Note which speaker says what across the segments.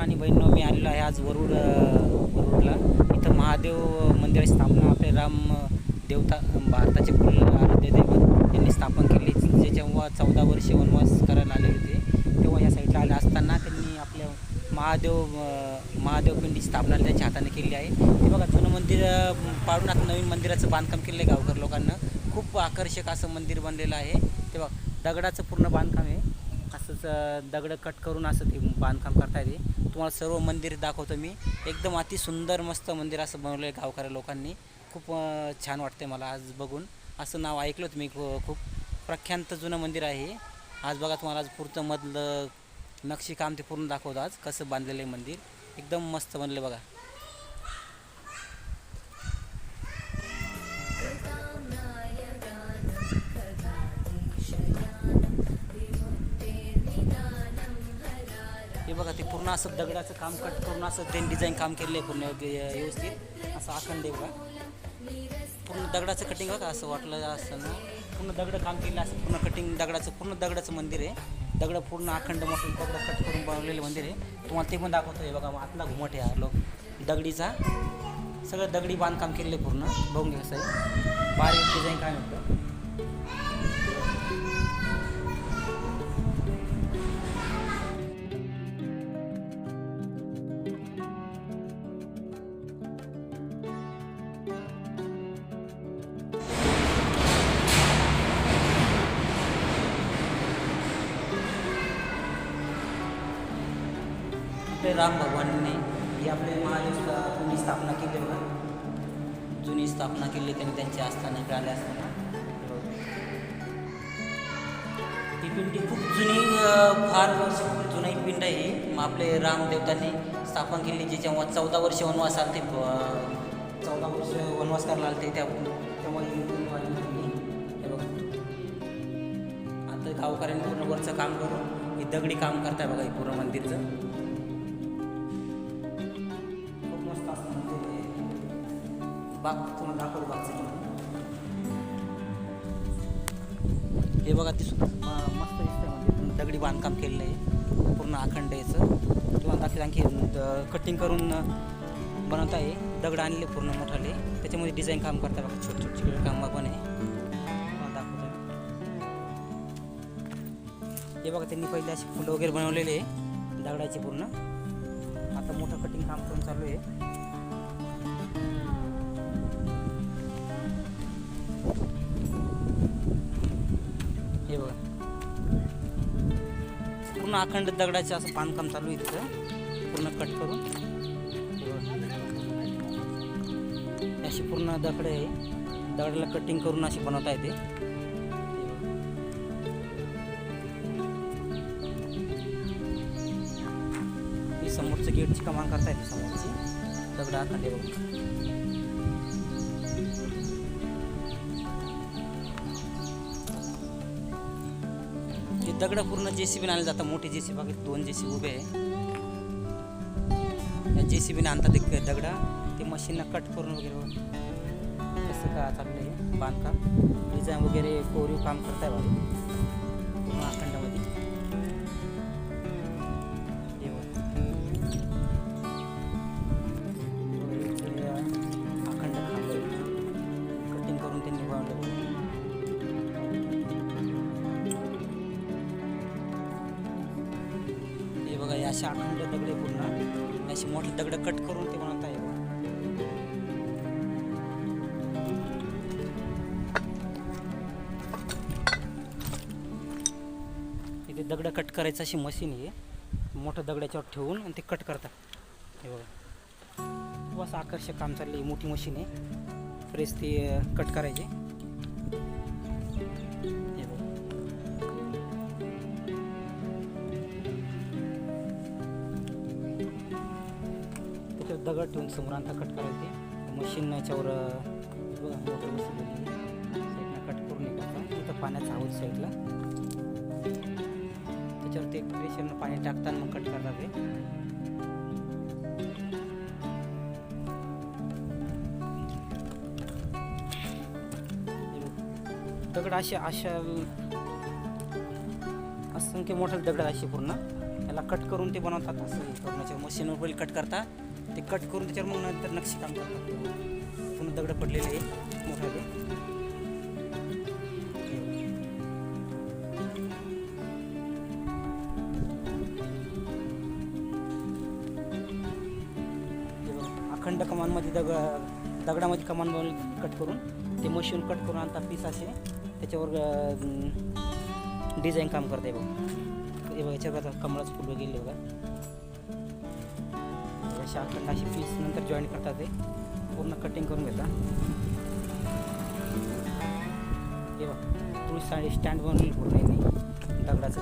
Speaker 1: आणि बहिणीनो मी आलेलो आहे आज वरुड वरुडला. इथं महादेव मंदिर स्थापना आपले राम देवता भारताचे कुल आराध्य दैवत यांनी स्थापन केली. जे जेव्हा चौदा वर्षे वनवास करायला आले होते तेव्हा या साईडला आले असताना त्यांनी आपल्या महादेव महादेव पिंडीची स्थापना त्यांच्या हाताने केली आहे. ते बघा जुनं मंदिर पाडून आता नवीन मंदिराचं बांधकाम केलं आहे गावकर लोकांना. खूप आकर्षक असं मंदिर बनलेलं आहे. ते बघा दगडाचं पूर्ण बांधकाम आहे. असंच दगड दगडं कट करून असं ते बांधकाम करता येते तुम्हाला सर्व मंदिर दाखवतो मी. एकदम अति सुंदर मस्त मंदिर असं बनवलं आहे गावकऱ्या लोकांनी. खूप छान वाटते मला आज बघून. असं नाव ऐकलं होतं मी खूप. प्रख्यात जुनं मंदिर आहे आज बघा तुम्हाला आज पुरतं मधलं नक्षीकाम ते पूर्ण दाखवतो आज कसं बांधलेलं आहे मंदिर. एकदम मस्त बनलं बघा. असं दगडाचं काम कट करून असं ते डिझाईन काम केलेलं आहे पूर्ण व्यवस्थित. असं अखंड आहे बघा. पूर्ण दगडाचं कटिंग बघा असं वाटलं असं पूर्ण दगड काम केलं असं पूर्ण कटिंग दगडाचं पूर्ण दगडाचं मंदिर आहे. दगड पूर्ण अखंड मोठं दगड कट करून बनवलेलं मंदिर आहे. तुम्हाला ते पण दाखवतो आहे बघा आतला घुमट आहे लोक. दगडीचा. सगळं दगडी बांधकाम केलेलं आहे पूर्ण. बघून घ्या साहेब. बारीक डिझाईन काय होतं आपले राम भगवानने ही आपले महादेव जुनी स्थापना केली बघा. जुनी स्थापना केली त्यांनी त्यांच्या आस्थाना इकडे आले असताना ही पिंडी खूप जुनी फार वर्ष जुना ही पिंड आहे ही. मग आपले रामदेवतांनी स्थापन केली जे जेव्हा चौदा वर्ष वनवास आले ते चौदा वर्ष वनवास करायला आले ते त्या तेव्हा हे बघा. आता गावकऱ्यांनी पूर्ण वरचं काम करून हे दगडी काम करताय बघा हे पूर्ण मंदिरचं. बाग तुम्हाला दाखवतो बागचं हे बघा ती सु- म- मस्त मंदिर पूर्ण दगडी बांधकाम केलेलं आहे. पूर्ण अखंड याचं तुम्हाला दाखवत आणखी कटिंग करून बनवता आहे. दगड आणले पूर्ण मोठाले. त्याच्यामध्ये डिझाईन काम करता बघा. छोटे छोटे चिकट काम पण आहे. हे बघा त्यांनी पहिले असे फुलं वगैरे बनवलेले आहे. दगडाचे पूर्ण. आता मोठं कटिंग काम करून चालू आहे. हे बघा. पूर्ण अखंड दगडाचे असं बांधकाम चालू आहे तिथं पूर्ण कट करून. अशी पूर्ण दगड आहे. दगडाला कटिंग करून अशी बनवता येते. हे समोरचं गेटची कमान करता येते समोरची. दगड अखंड दगड पूर्ण जेसीबीने आणले जातात मोठे जेसीबी बाकी दोन जेसीबी उभे आहे. या जेसीबीने आणतात ते दगड. ते मशीनला कट करून वगैरे कसं का चाललं आहे बांधकाम. डिझाईन वगैरे कोरीव काम करताय बाबा अखंड पूर्ण. अशी मोठी दगड कट करून ते बनवता येईल इथे दगड कट करायचं अशी मशीन आहे. मोठं दगडाच्यावर ठेवून आणि ते कट करतात. हे बघा. खूप असं आकर्षक काम चाललं आहे मोठी मशीन आहे. फ्रेश ती कट करायची. दगड ठेवून समोर अंतर कट करायचे. मशीन याच्यावर बघा साईडला कट करून हे इथं पाण्याचा आवाज साईडला. त्याच्यावर ते प्रेशरनं पाणी टाकताना मग कट करतात ते दगड असे अशा असंख्य मोठे दगड असे पूर्ण. त्याला कट करून ते बनवतात. असं मशीनवर पहिले कट करतात. ते कट करून त्याच्यावर मग नंतर नक्षी काम करतात. पुन्हा दगड पडलेले आहे मोठाले ते अखंड कमानमध्ये दगड दगडामध्ये कमान बनवून कट करून ते मशीन कट करून आणतात पीस असे. त्याच्यावर डिझाईन काम करते बघा. हे बघा याच्यावर कमळाचं फुल गेले बघा. असे अखंड अशी पीस नंतर जॉईन करतात ते. पूर्ण कटिंग करून घेतात. हे बघ तुळशी साडी स्टँड बनवली पूर्ण नाही दगडाचं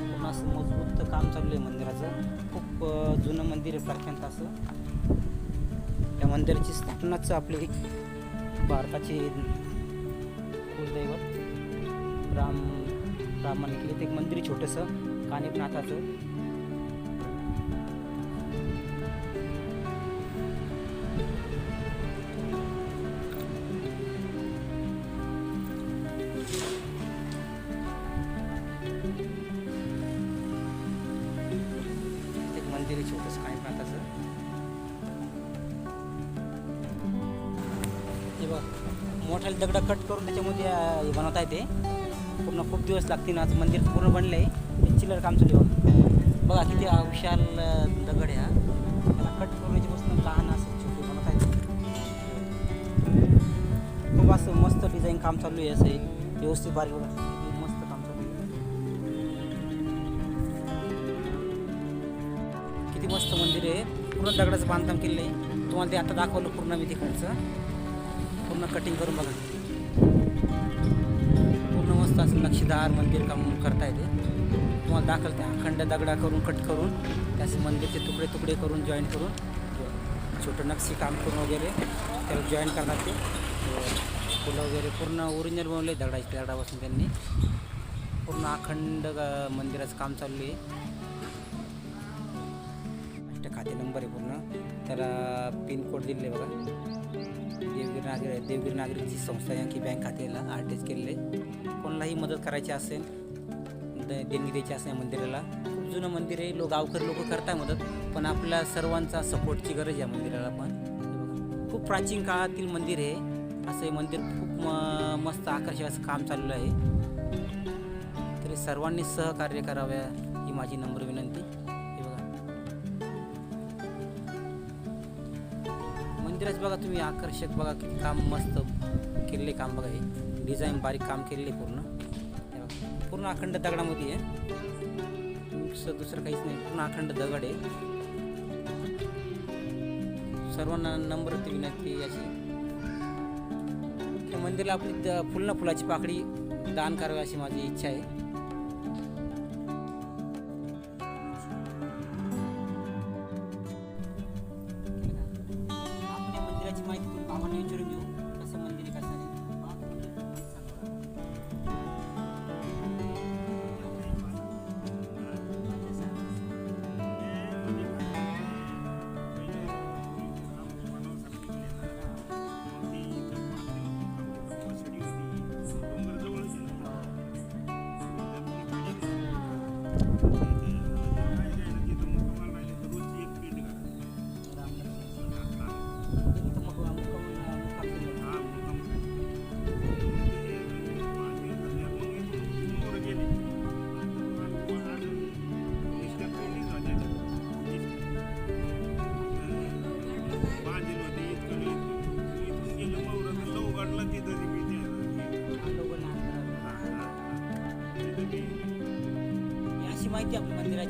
Speaker 1: पूर्ण असं मजबूत काम चालू आहे मंदिराचं. खूप जुनं मंदिर आहे प्रख्यात असं. त्या मंदिराची स्थापनाच आपली भारताचे कुलदैवत राम ब्राह्मण केले ते एक मंदिर आहे छोटंसं कानिपनाथाचं. एक बघ मोठ्याला दगड कट करून त्याच्यामध्ये बनवता येते पूर्ण खूप दिवस लागतील आज मंदिर पूर्ण बनलं आहे ते चिलर काम चालू आहे बघा. किती विशाल दगड आहे हा. त्याला कट करून लहान असं छोटे बनवता आहे खूप असं मस्त डिझाईन काम चालू आहे असं व्यवस्थित बारीक बघा. मस्त काम चालू आहे. किती मस्त मंदिर आहे. पूर्ण दगडाचं बांधकाम केलेलं आहे. तुम्हाला ते आता दाखवलं पूर्ण मी तिकडचं. पूर्ण कटिंग करून बघा. असं नक्षीदार मंदिर काम करता येते. तुम्हाला दाखल त्या अखंड दगडा करून कट करून त्याचे मंदिरचे तुकडे तुकडे करून जॉईन करून छोटं नक्षी काम करून वगैरे त्याला जॉईन करतात ते. फुलं वगैरे पूर्ण ओरिजिनल बनवले दगडाचे दगडापासून त्यांनी. पूर्ण अखंड मंदिराचं काम चालू आहे. खाते नंबर आहे पूर्ण. त्याला पिनकोड दिले बघा. देवगिरी नागरी देवगिरी नागरिकची संस्था यांकी बँक खात्याला आर टी केलेले कोणालाही मदत करायची असेल द- देणगी द्यायची असेल या मंदिराला. खूप जुनं मंदिर आहे लोक गावकरी लोक करताय मदत पण आपल्या सर्वांचा सपोर्टची गरज आहे मंदिराला पण. खूप प्राचीन काळातील मंदिर आहे. असं हे मंदिर खूप म- मस्त आकर्षक असं काम चाललेलं आहे. तरी सर्वांनी सहकार्य कराव्या ही माझी नम्र विनंती. मंदिरात बघा तुम्ही आकर्षक बघा किती काम मस्त केलेले काम बघा हे. डिझाईन बारीक काम केलेले पूर्ण. बघा. पूर्ण अखंड दगडामध्ये आहे. दुसरं दुसरं काहीच नाही. पूर्ण अखंड दगड आहे. सर्वांना नंबर ती विनंती अशी. त्या मंदिराला आपली फुलना फुलाची पाकडी दान करावी अशी माझी इच्छा आहे. माहिती तुम्ही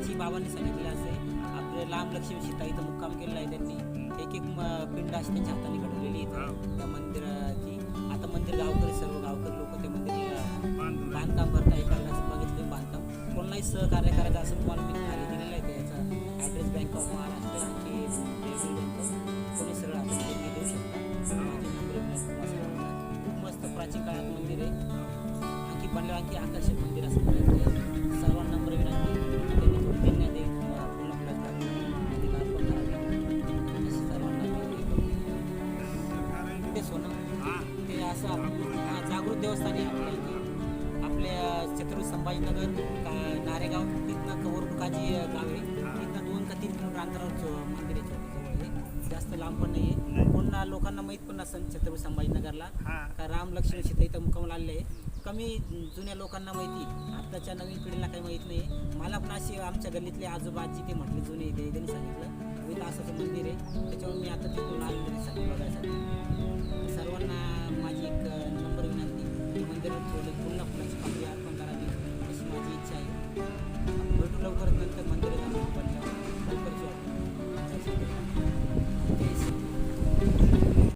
Speaker 1: मंदिराची बाबांनी सांगितलेली असे आपले लांब लक्ष्मी सीता इथं मुक्काम केलेला आहे त्यांनी. एक एक पिंड अशी त्यांच्या हाताने घडवलेली त्या मंदिराची. आता मंदिर गावकरी सर्व गावकरी लोक ते मंदिर बांधकाम करता एका बघितलं तुम्ही बांधकाम. कोणालाही सहकार्य करायचं असं तुम्हाला मी खाली दिलेलं आहे त्याचा ॲड्रेस बँक ऑफ महाराष्ट्र आणखी कोणी सरळ आपण देऊ शकता. खूप मस्त प्राचीन काळात मंदिर आहे. आणखी बनलं आणखी आकर्षक मंदिर असं छत्रपती संभाजीनगर का- नारेगाव तिथनं कवरडुकाजी गाव. तिथनं दोन का तीन किलोमीटर अंतरावर मंदिर आहे जवळ. जास्त लांब पण नाही आहे पुन्हा लोकांना माहीत पण नसेल छत्रपती संभाजीनगरला. का राम लक्ष्मण सीता इथं मुक्कामला आलेले आहे कमी जुन्या लोकांना माहिती आत्ताच्या नवीन पिढीला काही माहीत नाही मला पण अशी आमच्या गल्लीतले आजोबाजी ते म्हटले जुने ते त्यांनी सांगितलं. इथं असं मंदिर आहे. त्याच्यामुळे मी आता तिथून आलो तरी बघायसाठी. सर्वांना माझी एक नंबर विनंती मंदिरात थोडे इच्छा आहे. भेटू लवकरच नंतर मंदिरात आपण लवकरच